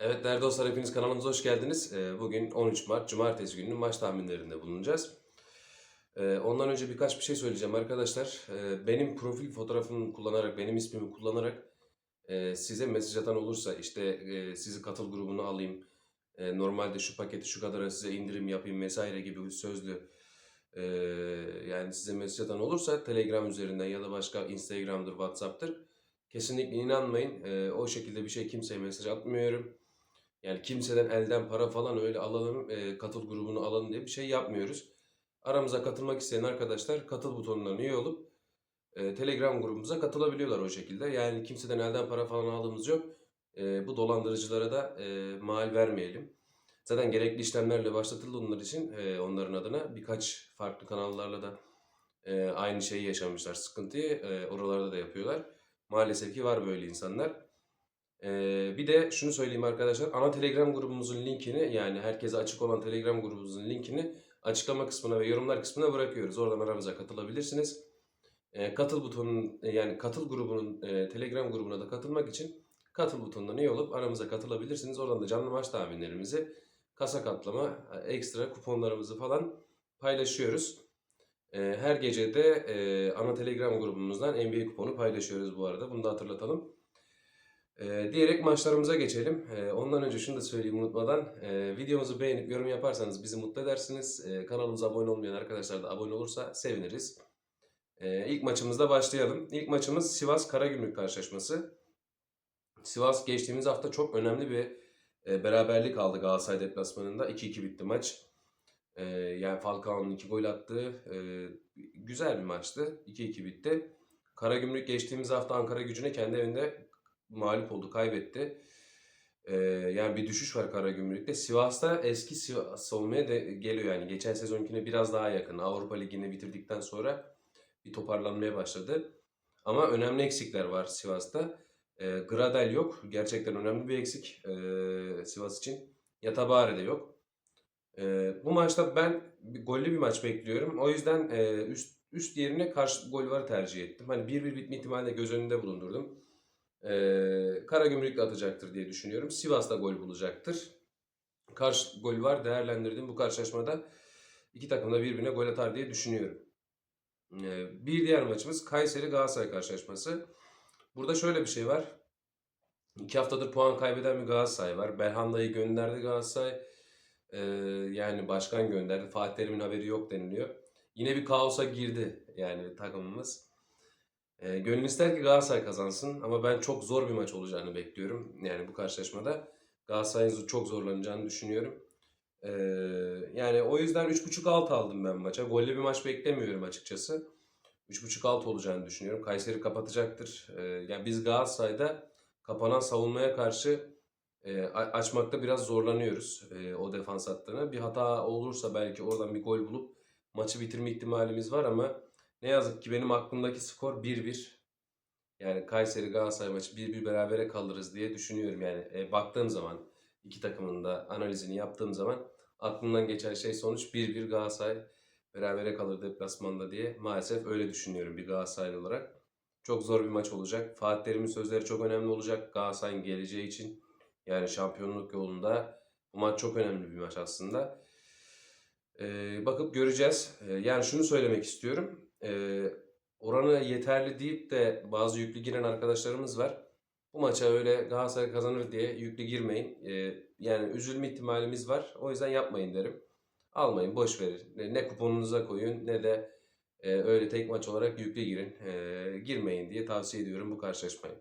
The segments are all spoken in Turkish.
Evet değerli dostlar hepiniz kanalımıza hoş geldiniz. Ee, Bugün 13 Mart Cumartesi gününün maç tahminlerinde bulunacağız. Ee, Ondan önce birkaç bir şey söyleyeceğim arkadaşlar. Ee, Benim profil fotoğrafımı kullanarak, benim ismimi kullanarak e, size mesaj atan olursa işte e, sizi katıl grubuna alayım, e, normalde şu paketi şu kadara size indirim yapayım vesaire gibi sözlü yani size mesaj atan olursa Telegram üzerinden ya da başka Instagram'dır, WhatsApp'tır. Kesinlikle inanmayın. O şekilde bir şey kimseye mesaj atmıyorum. Yani kimseden elden para falan öyle alalım, e, katıl grubunu alalım diye bir şey yapmıyoruz. Aramıza katılmak isteyen arkadaşlar katıl butonundan üye olup e, Telegram grubumuza katılabiliyorlar o şekilde. Yani kimseden elden para falan aldığımız yok. E, bu dolandırıcılara da e, mal vermeyelim. Zaten gerekli işlemlerle başlatıldı onlar için e, onların adına birkaç farklı kanallarla da e, aynı şeyi yaşamışlar sıkıntıyı e, oralarda da yapıyorlar. Maalesef ki var böyle insanlar. Ee, bir de şunu söyleyeyim arkadaşlar. Ana Telegram grubumuzun linkini yani herkese açık olan Telegram grubumuzun linkini açıklama kısmına ve yorumlar kısmına bırakıyoruz. Oradan aramıza katılabilirsiniz. Ee, katıl butonun yani katıl grubunun e, Telegram grubuna da katılmak için katıl butonundan üye olup aramıza katılabilirsiniz. Oradan da canlı maç tahminlerimizi, kasa katlama, ekstra kuponlarımızı falan paylaşıyoruz. Ee, her gece de e, ana Telegram grubumuzdan NBA kuponu paylaşıyoruz bu arada. Bunu da hatırlatalım. Ee, diyerek maçlarımıza geçelim. Ee, ondan önce şunu da söyleyeyim unutmadan. Ee, videomuzu beğenip yorum yaparsanız bizi mutlu edersiniz. Ee, kanalımıza abone olmayan arkadaşlar da abone olursa seviniriz. Ee, ilk maçımızda başlayalım. İlk maçımız Sivas Karagümrük karşılaşması. Sivas geçtiğimiz hafta çok önemli bir e, beraberlik aldı Galatasaray deplasmanında. 2-2 bitti maç. Ee, yani Falcao'nun 2 gol attığı e, güzel bir maçtı. 2-2 bitti. Karagümrük geçtiğimiz hafta Ankara gücüne kendi evinde mağlup oldu, kaybetti. Ee, yani bir düşüş var Karagümrük'te. Sivas'ta eski Sivas olmaya de geliyor yani. Geçen sezonkine biraz daha yakın. Avrupa Ligi'ni bitirdikten sonra bir toparlanmaya başladı. Ama önemli eksikler var Sivas'ta. Ee, Gradel yok. Gerçekten önemli bir eksik ee, Sivas için. Yatabare de yok. Ee, bu maçta ben bir gollü bir maç bekliyorum. O yüzden e, üst üst yerine karşı gol var tercih ettim. Hani 1-1 bitme ihtimalini de göz önünde bulundurdum. Ee, Karagümrük de atacaktır diye düşünüyorum. Sivas da gol bulacaktır. Karşı gol var değerlendirdim bu karşılaşmada. iki takım da birbirine gol atar diye düşünüyorum. Ee, bir diğer maçımız Kayseri Galatasaray karşılaşması. Burada şöyle bir şey var. İki haftadır puan kaybeden bir Galatasaray var. Belhanda'yı gönderdi Galatasaray. Ee, yani başkan gönderdi. Fatih Terim'in haberi yok deniliyor. Yine bir kaosa girdi yani takımımız. E, gönül ister ki Galatasaray kazansın ama ben çok zor bir maç olacağını bekliyorum. Yani bu karşılaşmada Galatasaray'ın çok zorlanacağını düşünüyorum. E, yani o yüzden 3.5 alt aldım ben maça. Gollü bir maç beklemiyorum açıkçası. 3.5 alt olacağını düşünüyorum. Kayseri kapatacaktır. E, yani biz Galatasaray'da kapanan savunmaya karşı e, açmakta biraz zorlanıyoruz e, o defans hattını. Bir hata olursa belki oradan bir gol bulup maçı bitirme ihtimalimiz var ama ne yazık ki benim aklımdaki skor 1-1. Yani Kayseri Galatasaray maçı 1-1 berabere kalırız diye düşünüyorum. Yani e, baktığım zaman iki takımın da analizini yaptığım zaman aklımdan geçen şey sonuç 1-1 Galatasaray berabere kalır deplasmanda diye maalesef öyle düşünüyorum bir Galatasaraylı olarak. Çok zor bir maç olacak. Fatih Terim'in sözleri çok önemli olacak Galatasaray'ın geleceği için. Yani şampiyonluk yolunda bu maç çok önemli bir maç aslında. Ee, bakıp göreceğiz. Ee, yani şunu söylemek istiyorum e, oranı yeterli deyip de bazı yüklü giren arkadaşlarımız var. Bu maça öyle Galatasaray kazanır diye yüklü girmeyin. E, yani üzülme ihtimalimiz var. O yüzden yapmayın derim. Almayın, boş verin. Ne, ne kuponunuza koyun ne de e, öyle tek maç olarak yüklü girin. E, girmeyin diye tavsiye ediyorum bu karşılaşmayı.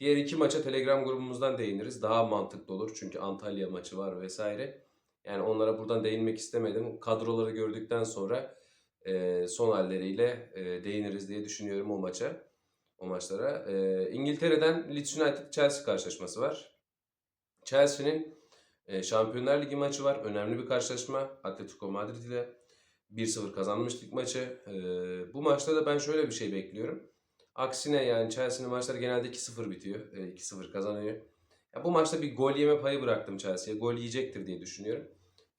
Diğer iki maça Telegram grubumuzdan değiniriz. Daha mantıklı olur çünkü Antalya maçı var vesaire. Yani onlara buradan değinmek istemedim. Kadroları gördükten sonra e, son halleriyle e, değiniriz diye düşünüyorum o maça. O maçlara. E, İngiltere'den Leeds United Chelsea karşılaşması var. Chelsea'nin e, Şampiyonlar Ligi maçı var. Önemli bir karşılaşma. Atletico Madrid ile 1-0 kazanmıştık maçı. E, bu maçta da ben şöyle bir şey bekliyorum. Aksine yani Chelsea'nin maçları genelde 2-0 bitiyor. E, 2-0 kazanıyor. Ya bu maçta bir gol yeme payı bıraktım Chelsea'ye. Gol yiyecektir diye düşünüyorum.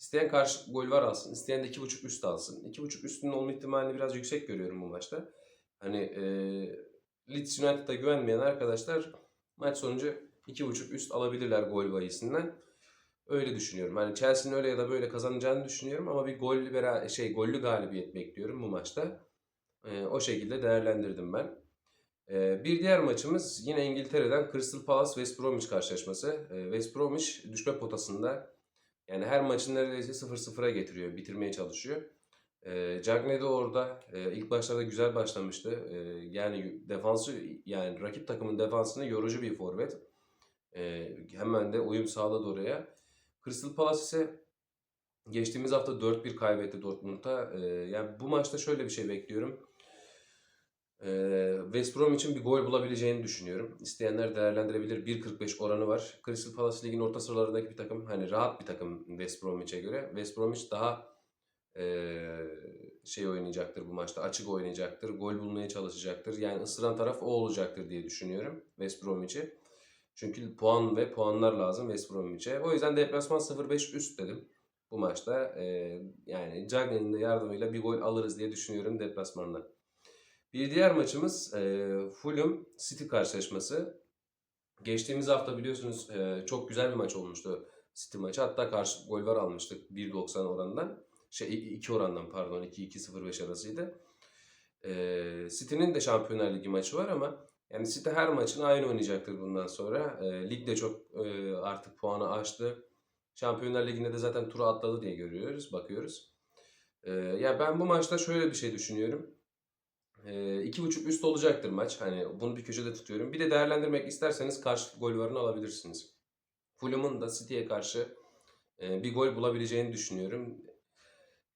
İsteyen karşı gol var alsın. İsteyen de 2.5 üst alsın. 2.5 üstünün olma ihtimalini biraz yüksek görüyorum bu maçta. Hani e, Leeds United'a güvenmeyen arkadaşlar maç sonucu 2.5 üst alabilirler gol bahisinden. Öyle düşünüyorum. Hani Chelsea'nin öyle ya da böyle kazanacağını düşünüyorum ama bir gollü bera şey gollü galibiyet bekliyorum bu maçta. Ee, o şekilde değerlendirdim ben. Ee, bir diğer maçımız yine İngiltere'den Crystal Palace West Bromwich karşılaşması. Ee, West Bromwich düşme potasında yani her maçın neredeyse 0-0'a getiriyor, bitirmeye çalışıyor. Ee, Cagney de orada e, ilk başlarda güzel başlamıştı. Ee, yani defansı yani rakip takımın defansını yorucu bir forvet. Ee, hemen de uyum sağladı oraya. Crystal Palace ise geçtiğimiz hafta 4-1 kaybetti Dortmund'a. Ee, yani bu maçta şöyle bir şey bekliyorum. Ee, West Brom için bir gol bulabileceğini düşünüyorum. İsteyenler değerlendirebilir. 1.45 oranı var. Crystal Palace ligin orta sıralarındaki bir takım. Hani rahat bir takım West Bromwich'e göre. West Bromwich daha ee, şey oynayacaktır bu maçta. Açık oynayacaktır. Gol bulmaya çalışacaktır. Yani ısıran taraf o olacaktır diye düşünüyorum West Bromwich'i. Çünkü puan ve puanlar lazım West Bromwich'e. O yüzden deplasman 0-5 üst dedim bu maçta. Ee, yani Cagney'in yardımıyla bir gol alırız diye düşünüyorum deplasmanda. Bir diğer maçımız e, Fulham City karşılaşması. Geçtiğimiz hafta biliyorsunuz e, çok güzel bir maç olmuştu City maçı. Hatta karşı gol var almıştık 1.90 oranından. Şey 2 orandan pardon 2-2-0-5 arasıydı. E, City'nin de Şampiyonlar Ligi maçı var ama yani City her maçını aynı oynayacaktır bundan sonra. E, lig de çok e, artık puanı aştı. Şampiyonlar Ligi'nde de zaten turu atladı diye görüyoruz, bakıyoruz. E, ya ben bu maçta şöyle bir şey düşünüyorum. E, iki buçuk üst olacaktır maç. Hani bunu bir köşede tutuyorum. Bir de değerlendirmek isterseniz karşı gol varını alabilirsiniz. Fulham'ın da City'ye karşı e, bir gol bulabileceğini düşünüyorum.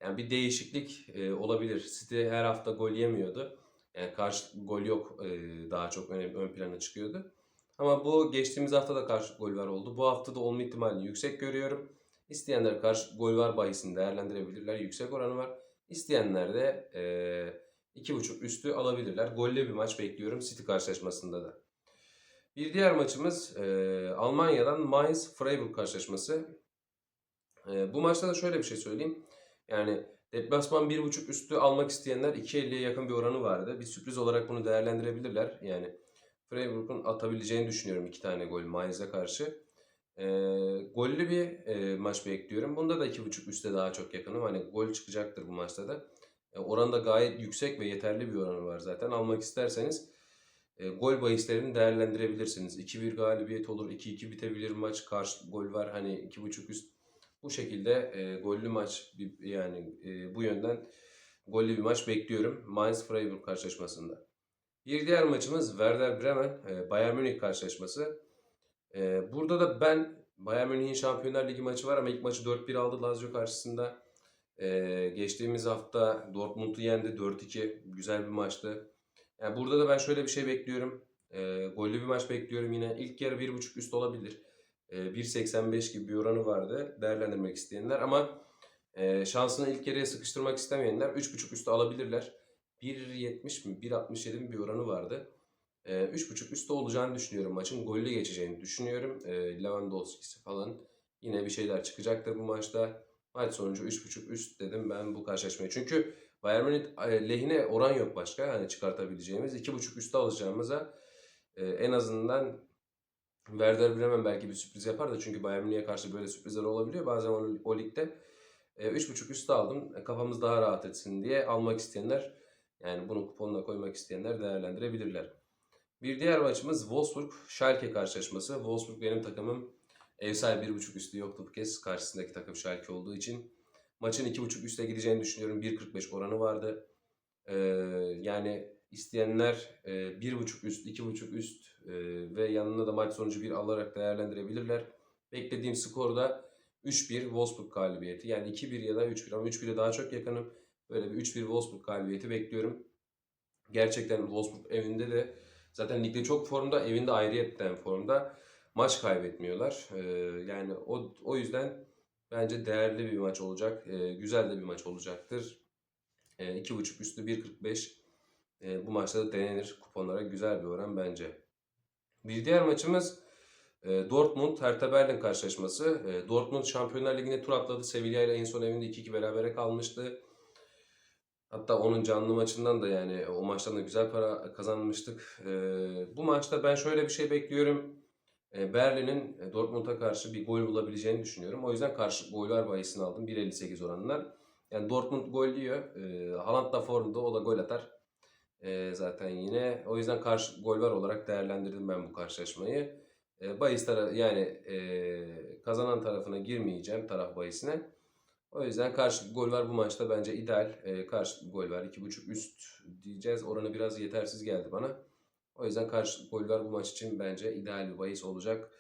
Yani bir değişiklik e, olabilir. City her hafta gol yemiyordu. Yani karşı gol yok e, daha çok ön, ön plana çıkıyordu. Ama bu geçtiğimiz hafta da karşı gol var oldu. Bu hafta da olma ihtimalini yüksek görüyorum. İsteyenler karşı gol var bahisini değerlendirebilirler. Yüksek oranı var. İsteyenler de e, 2.5 üstü alabilirler. Golle bir maç bekliyorum City karşılaşmasında da. Bir diğer maçımız e, Almanya'dan Mainz-Freiburg karşılaşması. E, bu maçta da şöyle bir şey söyleyeyim. Yani deplasman 1.5 üstü almak isteyenler 2.50'ye yakın bir oranı vardı. Bir sürpriz olarak bunu değerlendirebilirler. Yani Freiburg'un atabileceğini düşünüyorum iki tane gol Mainz'e karşı. E, gollü bir e, maç bekliyorum. Bunda da 2.5 üste daha çok yakınım. Hani gol çıkacaktır bu maçta da. E, da gayet yüksek ve yeterli bir oranı var zaten. Almak isterseniz e, gol bahislerini değerlendirebilirsiniz. 2-1 galibiyet olur, 2-2 bitebilir maç. Karşı gol var hani 2.5 üst. Bu şekilde e, gollü maç yani e, bu yönden gollü bir maç bekliyorum Mainz Freiburg karşılaşmasında. Bir diğer maçımız Werder Bremen e, Bayern Münih karşılaşması. E, burada da ben Bayern Münih'in Şampiyonlar Ligi maçı var ama ilk maçı 4-1 aldı Lazio karşısında. E, geçtiğimiz hafta Dortmund'u yendi 4-2. Güzel bir maçtı. Yani burada da ben şöyle bir şey bekliyorum. E, gollü bir maç bekliyorum yine. İlk yarı 1.5 üst olabilir. E, 1.85 gibi bir oranı vardı değerlendirmek isteyenler ama e, şansını ilk yarıya sıkıştırmak istemeyenler 3.5 üstü alabilirler. 1.70 mi 1.67 mi bir oranı vardı. E, 3.5 üstte olacağını düşünüyorum maçın. Gollü geçeceğini düşünüyorum. E, Lewandowski'si falan yine bir şeyler çıkacaktır bu maçta. Maç sonucu 3.5 üst dedim ben bu karşılaşmayı. Çünkü Bayern Münih e, lehine oran yok başka hani çıkartabileceğimiz. 2.5 üstte alacağımıza e, en azından Werder Bremen belki bir sürpriz yapar da çünkü Bayern Münih'e karşı böyle sürprizler olabiliyor. Bazen o, o ligde e, 3.5 üstü aldım. E, kafamız daha rahat etsin diye almak isteyenler yani bunu kuponuna koymak isteyenler değerlendirebilirler. Bir diğer maçımız Wolfsburg Schalke karşılaşması. Wolfsburg benim takımım. Ev sahibi 1.5 üstü yoktu bu kez. Karşısındaki takım Schalke olduğu için. Maçın 2.5 üste gideceğini düşünüyorum. 1.45 oranı vardı. Ee, yani isteyenler e, 1.5 üst, 2.5 üst e, ve yanına da maç sonucu 1 alarak değerlendirebilirler. Beklediğim skor da 3-1 Wolfsburg galibiyeti. Yani 2-1 ya da 3-1 ama 3-1'e daha çok yakınım. Böyle bir 3-1 Wolfsburg galibiyeti bekliyorum. Gerçekten Wolfsburg evinde de zaten ligde çok formda, evinde ayrıyetten formda. Maç kaybetmiyorlar. Ee, yani o, o yüzden bence değerli bir maç olacak. Ee, güzel de bir maç olacaktır. Ee, 2.5 üstü 1.45 ee, bu maçta da denenir. Kuponlara güzel bir oran bence. Bir diğer maçımız e, Dortmund Hertha Berlin karşılaşması. E, Dortmund Şampiyonlar Ligi'ne tur atladı. Sevilla ile en son evinde 2-2 berabere kalmıştı. Hatta onun canlı maçından da yani o maçtan da güzel para kazanmıştık. E, bu maçta ben şöyle bir şey bekliyorum. E, Berlin'in e, Dortmund'a karşı bir gol bulabileceğini düşünüyorum. O yüzden karşı gol var bahisini aldım 1.58 oranından. Yani Dortmund gol diyor. E, Haaland da formda o da gol atar. E, zaten yine. O yüzden karşı gol var olarak değerlendirdim ben bu karşılaşmayı. E, bahis tara- yani kazanan tarafına girmeyeceğim taraf bahisine. O yüzden karşı gol var bu maçta bence ideal. Karşı gol var 2.5 üst diyeceğiz. Oranı biraz yetersiz geldi bana. O yüzden karşı gol var bu maç için bence ideal bir bahis olacak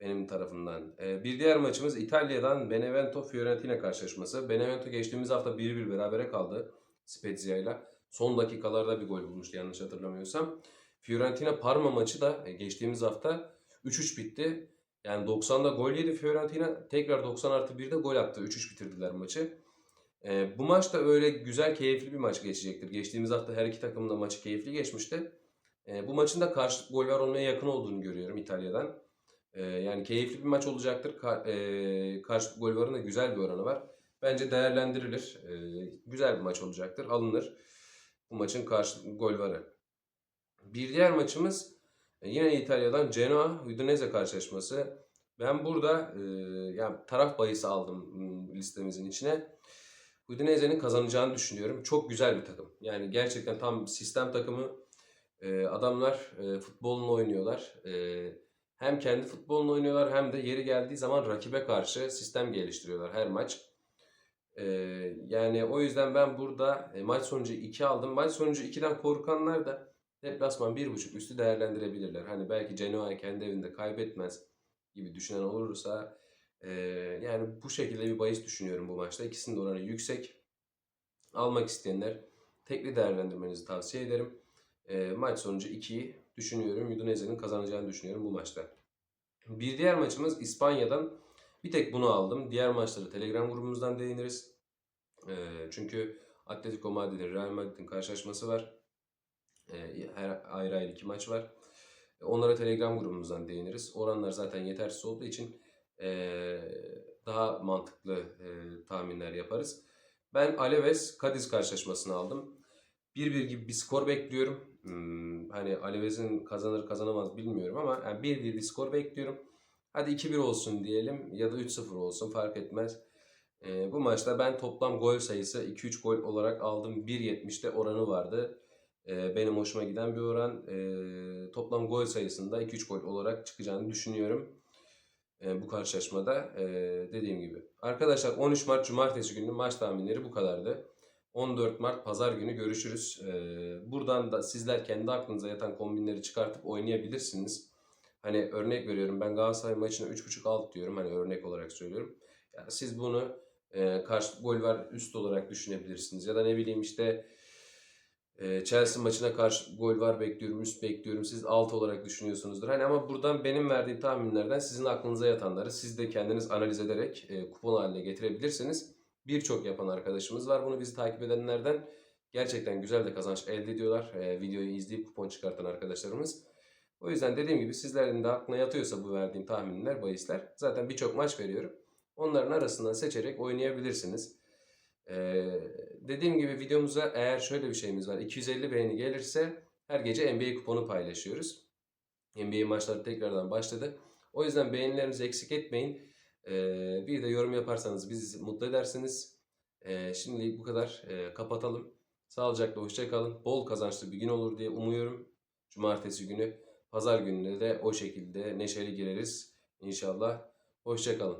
benim tarafımdan. E, bir diğer maçımız İtalya'dan Benevento Fiorentina karşılaşması. Benevento geçtiğimiz hafta 1-1 berabere kaldı Spezia ile. Son dakikalarda bir gol bulmuştu yanlış hatırlamıyorsam. Fiorentina Parma maçı da e, geçtiğimiz hafta 3-3 bitti. Yani 90'da gol yedi Fiorentina. Tekrar 90 artı 1'de gol attı. 3-3 bitirdiler maçı. Ee, bu maç da öyle güzel, keyifli bir maç geçecektir. Geçtiğimiz hafta her iki takım da maçı keyifli geçmişti. Ee, bu maçın da karşı gol var olmaya yakın olduğunu görüyorum İtalya'dan. Ee, yani keyifli bir maç olacaktır. Ka- e, karşı gol varın da güzel bir oranı var. Bence değerlendirilir. Ee, güzel bir maç olacaktır. Alınır. Bu maçın karşı gol varı. Bir diğer maçımız e, Yine İtalya'dan Genoa Udinese karşılaşması. Ben burada e, yani taraf bahisi aldım m, listemizin içine. Udinese'nin kazanacağını düşünüyorum. Çok güzel bir takım. Yani gerçekten tam sistem takımı. E, adamlar e, futbolunu oynuyorlar. E, hem kendi futbolunu oynuyorlar hem de yeri geldiği zaman rakibe karşı sistem geliştiriyorlar her maç. E, yani o yüzden ben burada e, maç sonucu 2 aldım. Maç sonucu 2'den korkanlar da Deplasman 1.5 üstü değerlendirebilirler. Hani belki Genoa kendi evinde kaybetmez gibi düşünen olursa eee, yani bu şekilde bir bahis düşünüyorum bu maçta. İkisinin de oranı yüksek. Almak isteyenler tekli değerlendirmenizi tavsiye ederim. Eee, maç sonucu 2'yi düşünüyorum. Udinese'nin kazanacağını düşünüyorum bu maçta. Bir diğer maçımız İspanya'dan. Bir tek bunu aldım. Diğer maçları Telegram grubumuzdan değiniriz. Eee, çünkü Atletico Madrid'in Real Madrid'in karşılaşması var. Ee, her ayrı ayrı iki maç var. Onlara Telegram grubumuzdan değiniriz. Oranlar zaten yetersiz olduğu için eee, daha mantıklı eee, tahminler yaparız. Ben Alaves Cadiz karşılaşmasını aldım. 1-1 gibi bir skor bekliyorum. Hmm, hani Alaves'in kazanır kazanamaz bilmiyorum ama yani 1-1 bir skor bekliyorum. Hadi 2-1 olsun diyelim ya da 3-0 olsun fark etmez. Ee, bu maçta ben toplam gol sayısı 2-3 gol olarak aldım. 1.70'de oranı vardı. Ee, benim hoşuma giden bir oran. Ee, toplam gol sayısında 2-3 gol olarak çıkacağını düşünüyorum. Ee, bu karşılaşmada ee, dediğim gibi. Arkadaşlar 13 Mart Cumartesi günü maç tahminleri bu kadardı. 14 Mart Pazar günü görüşürüz. Ee, buradan da sizler kendi aklınıza yatan kombinleri çıkartıp oynayabilirsiniz. Hani örnek veriyorum ben Galatasaray maçına 3.5 alt diyorum. Hani örnek olarak söylüyorum. Yani siz bunu e, karşı gol var üst olarak düşünebilirsiniz. Ya da ne bileyim işte e, Chelsea maçına karşı gol var bekliyorum, üst bekliyorum. Siz alt olarak düşünüyorsunuzdur. Hani ama buradan benim verdiğim tahminlerden sizin aklınıza yatanları siz de kendiniz analiz ederek e, kupon haline getirebilirsiniz. Birçok yapan arkadaşımız var. Bunu bizi takip edenlerden gerçekten güzel de kazanç elde ediyorlar. E, videoyu izleyip kupon çıkartan arkadaşlarımız. O yüzden dediğim gibi sizlerin de aklına yatıyorsa bu verdiğim tahminler, bahisler. Zaten birçok maç veriyorum. Onların arasından seçerek oynayabilirsiniz. Ee, dediğim gibi videomuza eğer şöyle bir şeyimiz var. 250 beğeni gelirse her gece NBA kuponu paylaşıyoruz. NBA maçları tekrardan başladı. O yüzden beğenilerinizi eksik etmeyin. Bir de yorum yaparsanız bizi mutlu edersiniz. Ee, şimdilik bu kadar. Kapatalım. Sağlıcakla hoşçakalın. Bol kazançlı bir gün olur diye umuyorum. Cumartesi günü. Pazar gününe de o şekilde neşeli gireriz. İnşallah. Hoşçakalın.